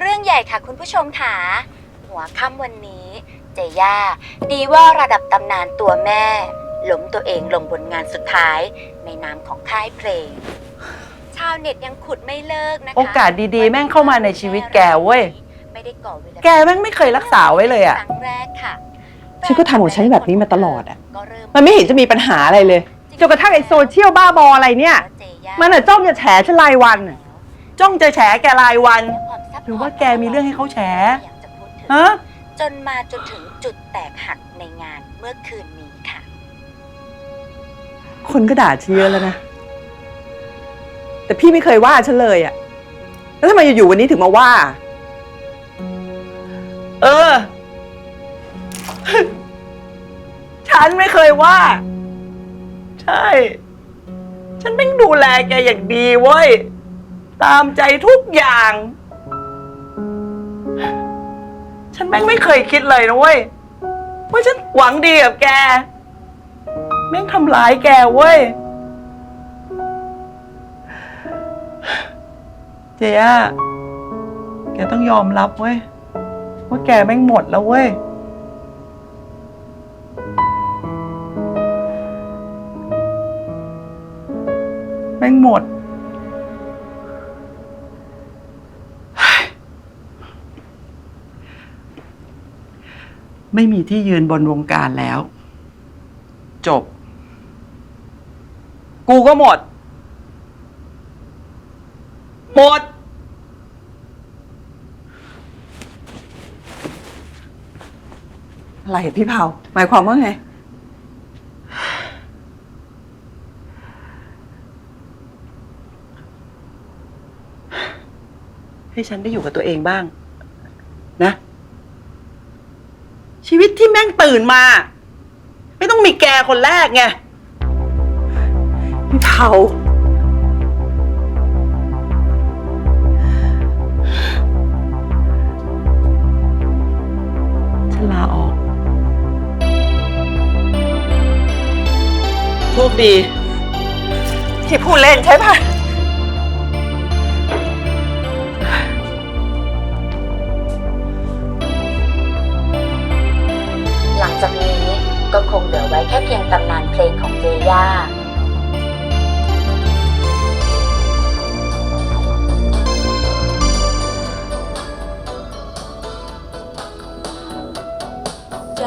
เรื่องใหญ่ค่ะคุณผู้ชมค่ะ หัวค่ำวันนี้ เจย่าดีว่าระดับตำนานตัวแม่ล้มตัวเองลงบนงานสุดท้าย ในนามของค่ายเพลง ชาวเน็ตยังขุดไม่เลิกนะคะโอกาสดีๆ แม่งเข้ามาในชีวิตแกเว้ย ไม่ได้ก่อวีรกรรมแกแม่งไม่เคยรักษาไว้เลยอะครั้งแรกค่ะฉันก็ทำของฉันแบบนี้มาตลอดอะก็เริ่มันไม่เห็นจะมีปัญหาอะไรเลย จนกระทั่งไอ้โซเชียลบ้าบออะไรเนี่ยมันอะจ้องจะแฉฉันรายวันอะจ้องจะแฉแกรายวัน และความซับซ้นห รือว่าแกมีเรื่องให้เขาแฉอยากจะพูดถึงฮะจนมาจนถึงจุดแตกหักในงานเมื่อคืนนี้ค่ะ คนก็ด่าฉันเยอะแล้วนะ แต่พี่ไม่เคยว่าฉันเลยอะแล้วทำไมอยู่ๆวันนี้ถึงมาว่า เออ ฉันไม่เคยว่า ใช่ ฉันแม่งดูแลแกอย่างดีเว้ย ตามใจทุกอย่าง แม่งไม่เคยคิดเลยนะเว้ยว่าฉันหวังดีกับแก แม่งทำร้ายแกเว้ยเจ๊อะแกต้องยอมรับเว้ยว่าแกแม่งหมดแล้วเว้ย แม่งหมด ไม่มีที่ยืนบนวงการแล้ว จบ กูก็หมด หมด อะไรอะพี่เผาหมายความว่าไง ให้ฉันได้อยู่กับตัวเองบ้าง นะ ชีวิตที่แม่งตื่นมา ไม่ต้องมีแกคนแรกไงเผาฉันลาออก โชคดี ที่พูดเล่นใช่ปะ เพียงตำนานเพลงของเจย่าใจ